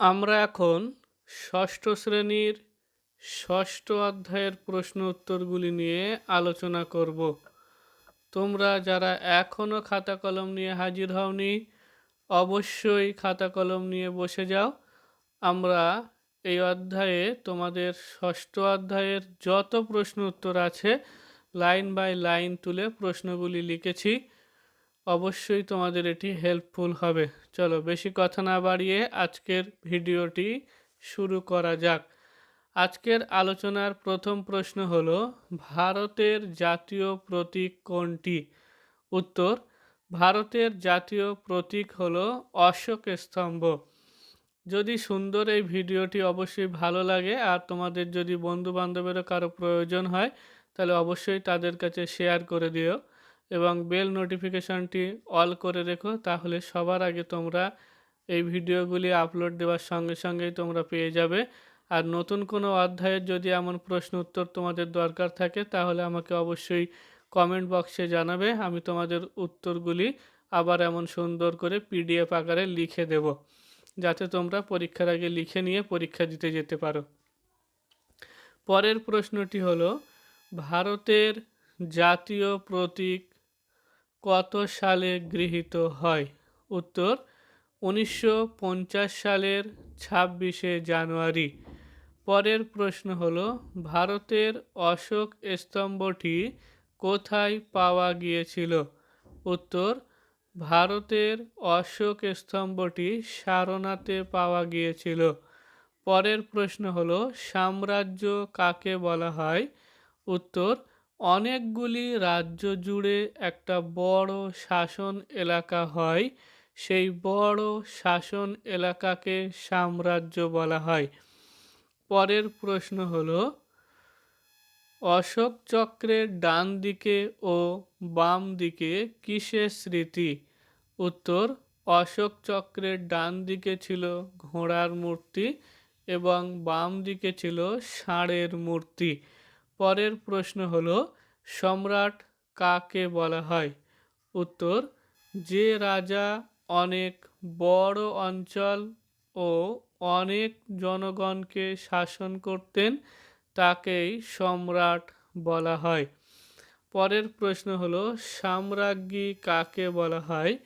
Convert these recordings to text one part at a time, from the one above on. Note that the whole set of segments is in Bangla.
আমরা এখন ষষ্ঠ শ্রেণির ষষ্ঠ অধ্যায়ের প্রশ্ন উত্তরগুলি নিয়ে আলোচনা করব। তোমরা যারা এখনও খাতা কলম নিয়ে হাজির হওনি, অবশ্যই খাতা কলম নিয়ে বসে যাও। আমরা এই অধ্যায়ে তোমাদের ষষ্ঠ অধ্যায়ের যত প্রশ্ন উত্তর আছে, লাইন বাই লাইন তুলে প্রশ্নগুলি লিখেছি। অবশ্যই তোমাদের এটি হেল্পফুল হবে। চলো বেশি কথা না বাড়িয়ে আজকের ভিডিওটি শুরু করা যাক। আজকের আলোচনার প্রথম প্রশ্ন হল, ভারতের জাতীয় প্রতীক কোনটি? উত্তর, ভারতের জাতীয় প্রতীক হল অশোক স্তম্ভ। যদি সুন্দর এই ভিডিওটি অবশ্যই ভালো লাগে আর তোমাদের যদি বন্ধু বান্ধবেরও কারও প্রয়োজন হয়, তাহলে অবশ্যই তাদের কাছে শেয়ার করে দিও। এবং বেল নোটিফিকেশানটি অল করে রেখো, তাহলে সবার আগে তোমরা এই ভিডিওগুলি আপলোড দেওয়ার সঙ্গে সঙ্গেই তোমরা পেয়ে যাবে। আর নতুন কোনো অধ্যায়ের যদি এমন প্রশ্ন, উত্তর তোমাদের দরকার থাকে, তাহলে আমাকে অবশ্যই কমেন্ট বক্সে জানাবে, আমি তোমাদের উত্তরগুলি আবার এমন সুন্দর করে পিডিএফ আকারে লিখে দেব, যাতে তোমরা পরীক্ষার আগে লিখে নিয়ে পরীক্ষা দিতে যেতে পারো। পরের প্রশ্নটি হলো, ভারতের জাতীয় প্রতীক কত সালে গৃহীত হয়? উত্তর, উনিশশো পঞ্চাশ সালের ছাব্বিশে জানুয়ারি। পরের প্রশ্ন হল, ভারতের অশোক স্তম্ভটি কোথায় পাওয়া গিয়েছিল? উত্তর, ভারতের অশোক স্তম্ভটি সারনাথে পাওয়া গিয়েছিল। পরের প্রশ্ন হল, সাম্রাজ্য কাকে বলা হয়? উত্তর অনেকগুলি রাজ্য জুড়ে একটা বড় শাসন এলাকা হয়। সেই বড় শাসন এলাকাকে সাম্রাজ্য বলা হয়। পরের প্রশ্ন হল, অশোক চক্রের ডান দিকে ও বাম দিকে কিসের স্মৃতি? উত্তর, অশোক চক্রের ডান দিকে ছিল ঘোড়ার মূর্তি এবং বাম দিকে ছিল ষাঁড়ের মূর্তি। পরের প্রশ্ন হল, সম্রাট কাকে বলা হয়? উত্তর, যে রাজা অনেক বড় অঞ্চল ও অনেক জনগণকে শাসন করতেন, তাকেই সম্রাট বলা হয়। পরের প্রশ্ন হলো, সাম্রাজ্ঞী কাকে বলা হয়?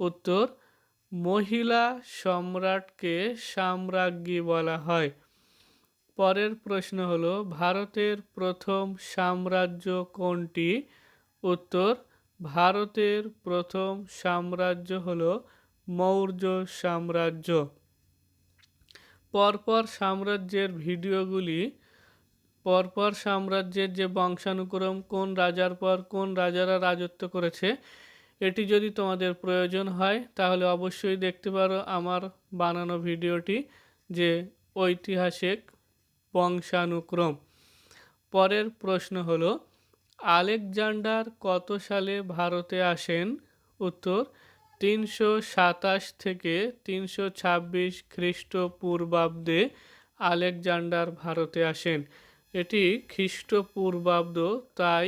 উত্তর, মহিলা সম্রাটকে সাম্রাজ্ঞী বলা হয়। পরের প্রশ্ন হলো, ভারতের প্রথম সাম্রাজ্য কোনটি? উত্তর, ভারতের প্রথম সাম্রাজ্য হলো মৌর্য সাম্রাজ্য। পরপর সাম্রাজ্যের ভিডিওগুলি, পরপর সাম্রাজ্যের যে বংশানুক্রম, কোন রাজার পর কোন রাজারা রাজত্ব করেছে, এটি যদি তোমাদের প্রয়োজন হয়, তাহলে অবশ্যই দেখতে পারো আমার বানানো ভিডিওটি যে ঐতিহাসিক বংশানুক্রম। পরের প্রশ্ন হল, আলেকজান্ডার কত সালে ভারতে আসেন? উত্তর, তিনশো সাতাশ থেকে তিনশো ছাব্বিশ খ্রিস্টপূর্বাব্দে আলেকজান্ডার ভারতে আসেন। এটি খ্রিস্টপূর্বাব্দ, তাই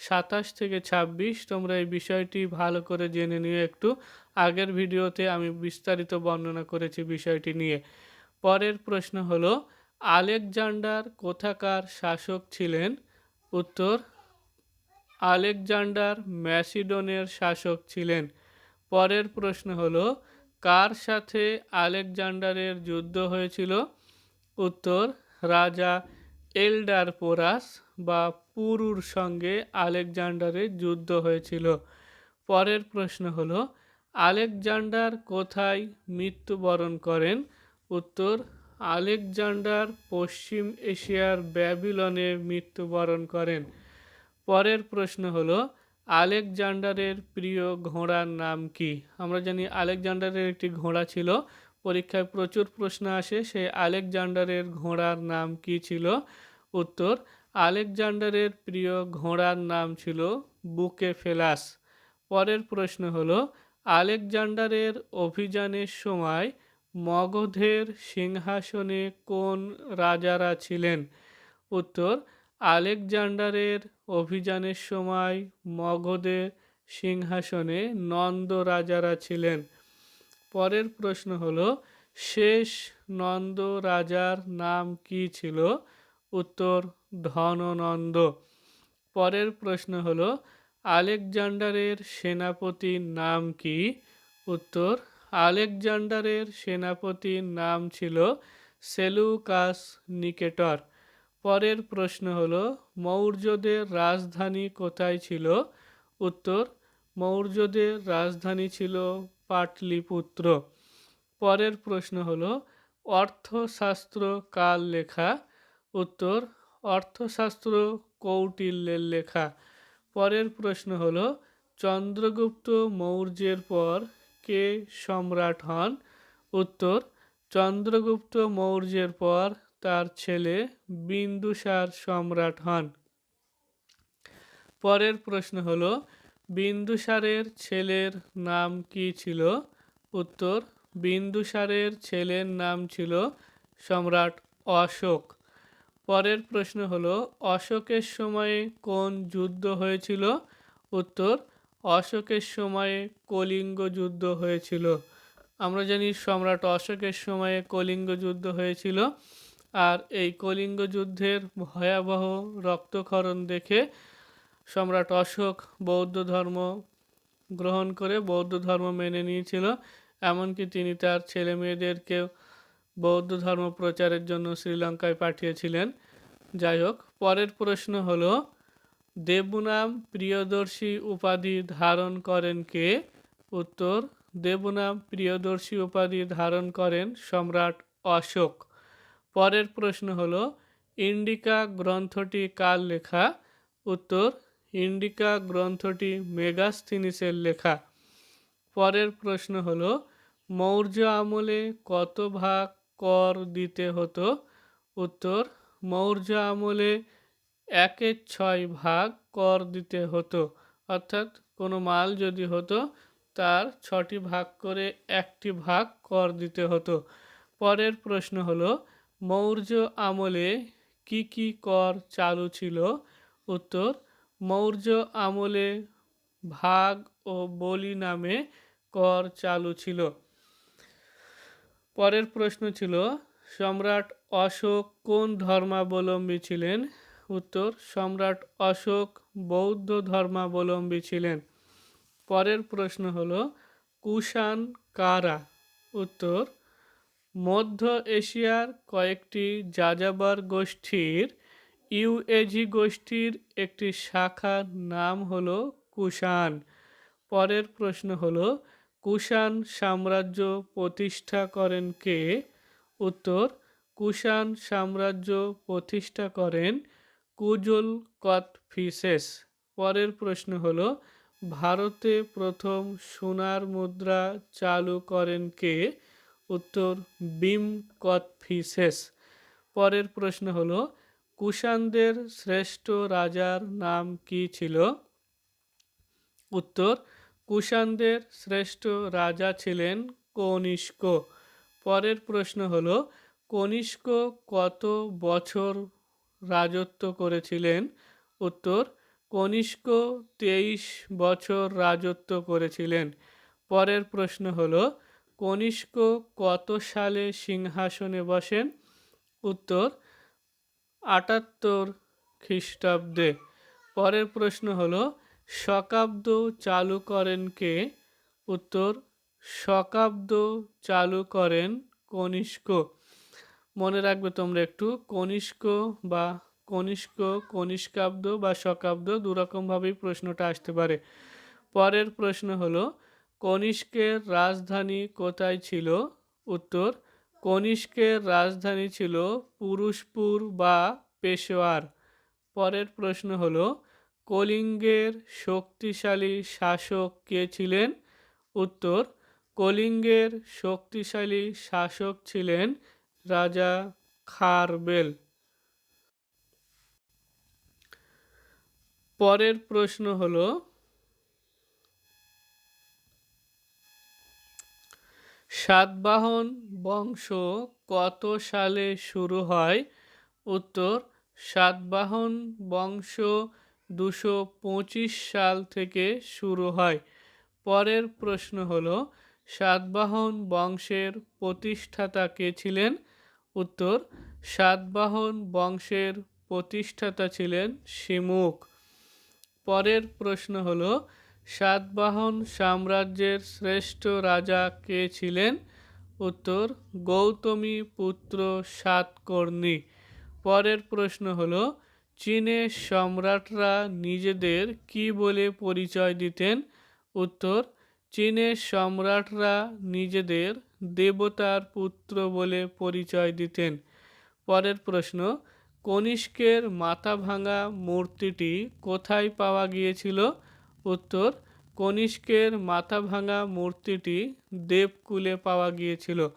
সাতাশ থেকে ছাব্বিশ তোমরা এই বিষয়টি ভালো করে জেনে নিও একটু। আগের ভিডিওতে আমি বিস্তারিত বর্ণনা করেছি বিষয়টি নিয়ে। পরের প্রশ্ন হলো আলেকজান্ডার কোথাকার শাসক ছিলেন? উত্তর, আলেকজান্ডার ম্যাসিডনের শাসক ছিলেন। পরের প্রশ্ন হলো, কার সাথে আলেকজান্ডারের যুদ্ধ হয়েছিল? উত্তর, রাজা এলডার পোরাস বা পুরুর সঙ্গে আলেকজান্ডারের যুদ্ধ হয়েছিল। পরের প্রশ্ন হলো, আলেকজান্ডার কোথায় মৃত্যুবরণ করেন? উত্তর আলেকজান্ডার পশ্চিম এশিয়ার ব্যাবিলনে মৃত্যুবরণ করেন। পরের প্রশ্ন হলো, আলেকজান্ডারের প্রিয় ঘোড়ার নাম কি? আমরা জানি আলেকজান্ডারের একটি ঘোড়া ছিল, পরীক্ষায় প্রচুর প্রশ্ন আসে, সেই আলেকজান্ডারের ঘোড়ার নাম কি ছিল? উত্তর, আলেকজান্ডারের প্রিয় ঘোড়ার নাম ছিল বুকে ফেলাস পরের প্রশ্ন হলো, আলেকজান্ডারের অভিযানের সময় মগধের সিংহাসনে কোন রাজারা ছিলেন? উত্তর, আলেকজান্ডারের অভিযানের সময় মগধের সিংহাসনে নন্দ রাজারা ছিলেন। পরের প্রশ্ন হলো, শেষ নন্দ রাজার নাম কি ছিল? উত্তর, ধননন্দ। পরের প্রশ্ন হলো, আলেকজান্ডারের সেনাপতির নাম কি? উত্তর আলেকজান্ডারের সেনাপতির নাম ছিল সেলুকাস নিকেটর। পরের প্রশ্ন হল, মৌর্যদের রাজধানী কোথায় ছিল? উত্তর, মৌর্যদের রাজধানী ছিল পাটলিপুত্র। পরের প্রশ্ন হল, অর্থশাস্ত্র কার লেখা? উত্তর, অর্থশাস্ত্র কৌটিল্যের লেখা। পরের প্রশ্ন হল, চন্দ্রগুপ্ত মৌর্যের পর কে সম্রাট হন? উত্তর, চন্দ্রগুপ্ত মৌর্যের পর তার ছেলে বিন্দুসার সম্রাট হন। পরের প্রশ্ন হল, বিন্দুসারের ছেলের নাম কি ছিল? উত্তর, বিন্দুসারের ছেলের নাম ছিল সম্রাট অশোক। পরের প্রশ্ন হলো, অশোকের সময়ে কোন যুদ্ধ হয়েছিল? উত্তর অশোকের সময়ে কলিঙ্গ যুদ্ধ হয়েছিল। আমরা জানি সম্রাট অশোকের সময়ে কলিঙ্গ যুদ্ধ হয়েছিল আর এই কলিঙ্গ যুদ্ধের ভয়াবহ রক্তক্ষরণ দেখে সম্রাট অশোক বৌদ্ধ ধর্ম গ্রহণ করে বৌদ্ধ ধর্ম মেনে নিয়েছিল। এমনকি তিনি তার ছেলে মেয়েদেরকেও বৌদ্ধ ধর্ম প্রচারের জন্য শ্রীলঙ্কায় পাঠিয়েছিলেন। যাই হোক, পরের প্রশ্ন হলো দেবনাম প্রিয়দর্শী উপাধি ধারণ করেন কে? উত্তর, দেবনাম প্রিয়দর্শী উপাধি ধারণ করেন সম্রাট অশোক। পরের প্রশ্ন হল, ইন্ডিকা গ্রন্থটি কার লেখা? উত্তর, ইন্ডিকা গ্রন্থটি মেগাস্থিনিসের লেখা। পরের প্রশ্ন হল, মৌর্য আমলে কত ভাগ কর দিতে হতো? উত্তর, মৌর্য আমলে একের ছয় ভাগ কর দিতে হতো। অর্থাৎ কোনো মাল যদি হতো, তার ছটি ভাগ করে একটি ভাগ কর দিতে হতো। পরের প্রশ্ন হলো, মৌর্য আমলে কি কি কর চালু ছিল? উত্তর, মৌর্য আমলে ভাগ ও বলি নামে কর চালু ছিল। পরের প্রশ্ন ছিল, সম্রাট অশোক কোন ধর্মাবলম্বী ছিলেন? উত্তর, সম্রাট অশোক বৌদ্ধ ধর্মাবলম্বী ছিলেন। পরের প্রশ্ন হল, কুষাণ কারা? উত্তর, মধ্য এশিয়ার কয়েকটি যাযাবর গোষ্ঠীর ইউএজি গোষ্ঠীর একটি শাখার নাম হল কুষাণ। পরের প্রশ্ন হল, কুষাণ সাম্রাজ্য প্রতিষ্ঠা করেন কে? উত্তর, কুষাণ সাম্রাজ্য প্রতিষ্ঠা করেন কুজল কতফিসেস পরের প্রশ্ন হলো, ভারতে প্রথম সোনার মুদ্রা চালু করেন কে? উত্তর, বিম কতফিসেস পরের প্রশ্ন হলো, কুষাণদের শ্রেষ্ঠ রাজার নাম কি ছিল? উত্তর, কুষাণদের শ্রেষ্ঠ রাজা ছিলেন কনিষ্ক। পরের প্রশ্ন হলো, কনিষ্ক কত বছর রাজত্ব করেছিলেন। উত্তর, কনিষ্ক তেইশ বছর রাজত্ব করেছিলেন। পরের প্রশ্ন হল, কনিষ্ক কত সালে সিংহাসনে বসেন? উত্তর, আটাত্তর খ্রিস্টাব্দে। পরের প্রশ্ন হল, শকাব্দ চালু করেন কে? উত্তর, শকাব্দ চালু করেন কনিষ্ক। মনে রাখবে তোমরা একটু কনিষ্ক বা কনিষ্ক, কনিষ্কাব্দ বা শকাব্দ দুরকমভাবেই প্রশ্নটা আসতে পারে। পরের প্রশ্ন হলো, কনিষ্কের রাজধানী কোথায় ছিল? উত্তর, কনিষ্কের রাজধানী ছিল পুরুষপুর বা পেশোয়ার। পরের প্রশ্ন হলো, কলিঙ্গের শক্তিশালী শাসক কে ছিলেন? উত্তর, কলিঙ্গের শক্তিশালী শাসক ছিলেন রাজা খারবেল পরের প্রশ্ন হলো, সাতবাহন বংশ কত সালে শুরু হয়? উত্তর, সাতবাহন বংশ দুশো পঁচিশ সাল থেকে শুরু হয়। পরের প্রশ্ন হল, সাতবাহন বংশের প্রতিষ্ঠাতা কে ছিলেন? উত্তর, সাতবাহন বংশের প্রতিষ্ঠাতা ছিলেন শিমুখ পরের প্রশ্ন হল, সাতবাহন সাম্রাজ্যের শ্রেষ্ঠ রাজা কে ছিলেন? উত্তর, গৌতমী পুত্র সাতকর্ণী। পরের প্রশ্ন হল চীনের সম্রাটরা নিজেদের কি বলে পরিচয় দিতেন? উত্তর চীনের সম্রাটরা নিজেদের দেবতার পুত্র বলে পরিচয় দিতেন। পরের প্রশ্ন, কনিষ্কের মাথা ভাঙা মূর্তিটি কোথায় পাওয়া গিয়েছিল? উত্তর, কনিষ্কের মাথা ভাঙা মূর্তিটি দেবকুলে পাওয়া গিয়েছিল।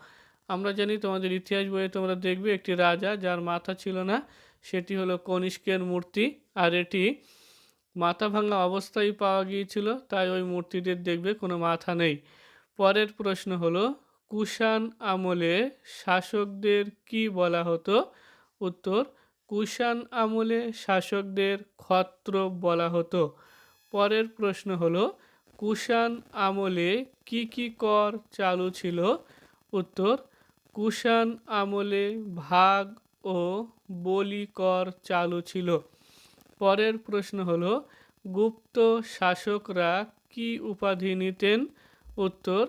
আমরা জানি তোমাদের ইতিহাস বইয়ে তোমরা দেখবে একটি রাজা যার মাথা ছিল না, সেটি হলো কনিষ্কের মূর্তি। আর এটি মাথা ভাঙা অবস্থায় পাওয়া গিয়েছিল, তাই ওই মূর্তিটির দেখবে কোনো মাথা নেই। পরের প্রশ্ন হলো কুষাণ আমলে শাসকদের কি বলা হতো? উত্তর, কুষাণ আমলে শাসকদের ক্ষত্র বলা হতো। পরের প্রশ্ন হলো, কুষাণ আমলে কি কি কর চালু ছিল? উত্তর, কুষাণ আমলে ভাগ ও বলি কর চালু ছিল। পরের প্রশ্ন হলো, গুপ্ত শাসকরা কি উপাধি নিতেন? উত্তর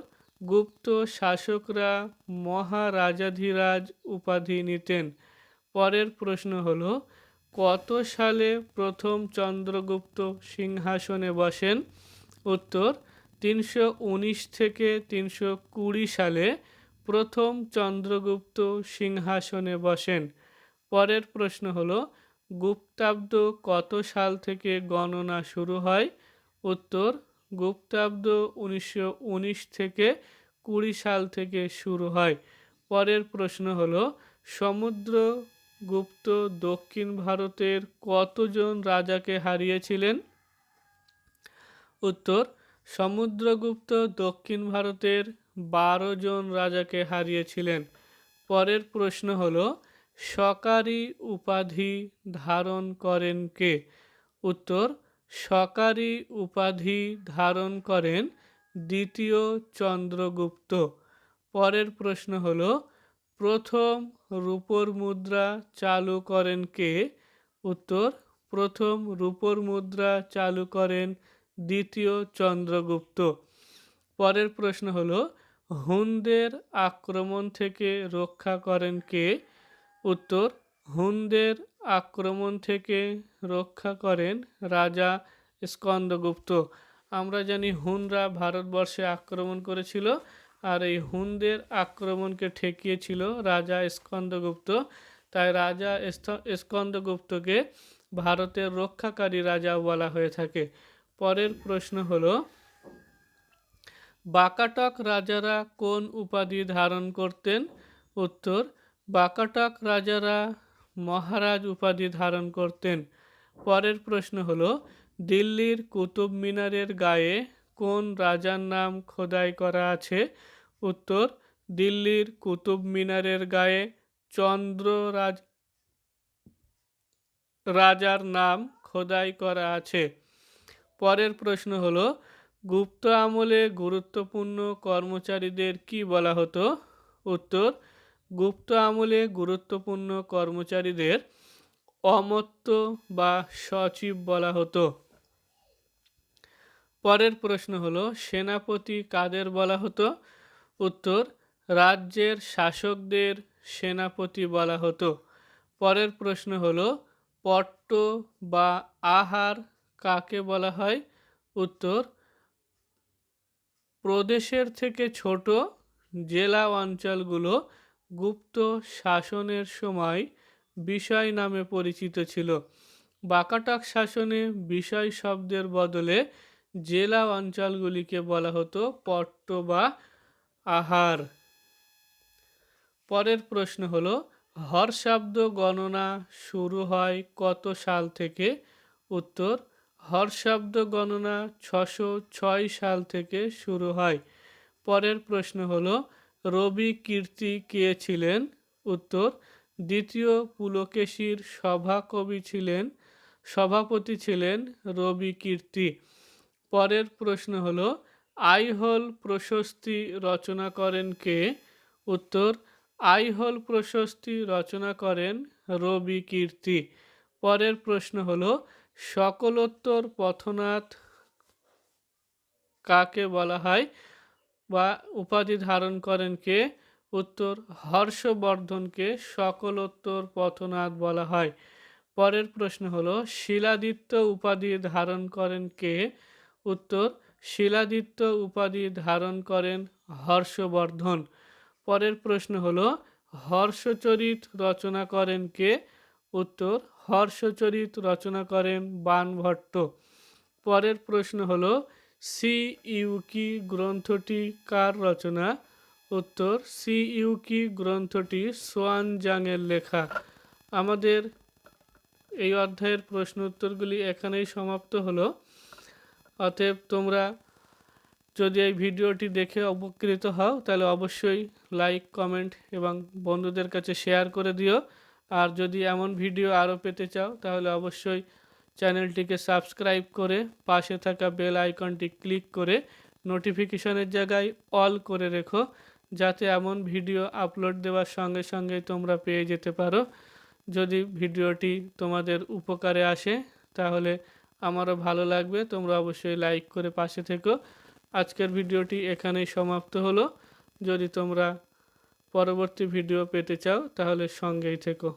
গুপ্ত শাসকরা মহারাজাধিরাজ উপাধি নিতেন। পরের প্রশ্ন হল, কত সালে প্রথম চন্দ্রগুপ্ত সিংহাসনে বসেন? উত্তর, তিনশো উনিশ থেকে তিনশো কুড়ি সালে প্রথম চন্দ্রগুপ্ত সিংহাসনে বসেন। পরের প্রশ্ন হল, গুপ্তাব্দ কত সাল থেকে গণনা শুরু হয়? উত্তর গুপ্তাব্দ উনিশশো উনিশ থেকে কুড়ি সাল থেকে শুরু হয়। পরের প্রশ্ন হলো, সমুদ্র গুপ্ত দক্ষিণ ভারতের কতজন রাজাকে হারিয়েছিলেন? উত্তর সমুদ্রগুপ্ত দক্ষিণ ভারতের বারো জন রাজাকে হারিয়েছিলেন। পরের প্রশ্ন হল সকারি উপাধি ধারণ করেন কে? উত্তর সকারি উপাধি ধারণ করেন দ্বিতীয় চন্দ্রগুপ্ত। পরের প্রশ্ন হল, প্রথম রূপর মুদ্রা চালু করেন কে? উত্তর, প্রথম রূপর মুদ্রা চালু করেন দ্বিতীয় চন্দ্রগুপ্ত। পরের প্রশ্ন হল, হুনদের আক্রমণ থেকে রক্ষা করেন কে? উত্তর, হুনদের আক্রমণ থেকে রক্ষা করেন রাজা স্কন্দগুপ্ত। আমরা জানি হুনরা ভারতবর্ষে আক্রমণ করেছিল আর এই হুনদের আক্রমণকে ঠেকিয়েছিল রাজা স্কন্দগুপ্ত। তাই রাজা স্কন্দগুপ্তকে ভারতের রক্ষাকারী রাজা বলা হয়ে থাকে। পরের প্রশ্ন হলো, বাকাটক রাজারা কোন উপাধি ধারণ করতেন? উত্তর, বাকাটক রাজারা মহারাজ উপাধি ধারণ করতেন। পরের প্রশ্ন হলো, দিল্লির কুতুব মিনারের গায়ে কোন রাজার নাম খোদাই করা আছে? উত্তর, দিল্লির কুতুব মিনারের গায়ে চন্দ্ররাজ রাজার নাম খোদাই করা আছে। পরের প্রশ্ন হলো, গুপ্ত আমলে গুরুত্বপূর্ণ কর্মচারীদের কি বলা হতো? উত্তর গুপ্ত আমলে গুরুত্বপূর্ণ কর্মচারীদের অমত্য বা সচিব বলা হতো। পরের প্রশ্ন হলো, সেনাপতি কাদের বলা হতো? উত্তর, রাজ্যের শাসকদের সেনাপতি বলা হতো। পরের প্রশ্ন হলো, পট্ট বা আহার কাকে বলা হয়? উত্তর, প্রদেশের থেকে ছোট জেলা অঞ্চলগুলো গুপ্ত শাসনের সময় বিষয় নামে পরিচিত ছিল। বাকাটক শাসনে বিষয় শব্দের বদলে জেলা অঞ্চলগুলিকে বলা হতো পট্ট বা আহার। পরের প্রশ্ন হলো হর্ষাব্দ গণনা শুরু হয় কত সাল থেকে? উত্তর হর্ষাব্দ গণনা ছশো ছয় সাল থেকে শুরু হয়। পরের প্রশ্ন হলো রবি কীর্তি কে ছিলেন? উত্তর, দ্বিতীয় পুলকেশীর সভাকবি ছিলেন, সভাপতি ছিলেন রবি কীর্তি। পরের প্রশ্ন হল, আইহোল প্রশস্তি রচনা করেন কে? উত্তর, আইহোল প্রশস্তি রচনা করেন রবি কীর্তি। পরের প্রশ্ন হল, সকলোত্তর পথনাথ কাকে বলা হয়? বা উপাধি ধারণ করেন কে? উত্তর, হর্ষবর্ধনকে সকলোত্তর পথনাথ বলা হয়। পরের প্রশ্ন হলো, শিলাদিত্য উপাধি ধারণ করেন কে? উত্তর, শিলাদিত্য উপাধি ধারণ করেন হর্ষবর্ধন। পরের প্রশ্ন হলো, হর্ষচরিত রচনা করেন কে? উত্তর, হর্ষচরিত রচনা করেন বানভট্ট। পরের প্রশ্ন হলো সি ইউকি গ্রন্থটি কার রচনা? উত্তর, সি ইউকি গ্রন্থটি সোয়ান জাংয়ের লেখা। আমাদের এই অধ্যায়ের প্রশ্ন উত্তরগুলি এখানেই সমাপ্ত হলো। অতএব তোমরা যদি এই ভিডিওটি দেখে উপকৃত হও, তাহলে অবশ্যই লাইক, কমেন্ট এবং বন্ধুদের কাছে শেয়ার করে দিও। আর যদি এমন ভিডিও আরও পেতে চাও, তাহলে অবশ্যই চ্যানেলটিকে সাবস্ক্রাইব করে পাশে থাকা বেল আইকনটি ক্লিক করে নোটিফিকেশনের জায়গায় অল করে রেখো, যাতে এমন ভিডিও আপলোড দেওয়ার সঙ্গে সঙ্গে তোমরা পেয়ে যেতে পারো। যদি ভিডিওটি তোমাদের উপকারে আসে, তাহলে আমারও ভালো লাগবে। তোমরা অবশ্যই লাইক করে পাশে থেকো। আজকের ভিডিওটি এখানেই সমাপ্ত হলো। যদি তোমরা পরবর্তী ভিডিও পেতে চাও, তাহলে সঙ্গেই থেকো।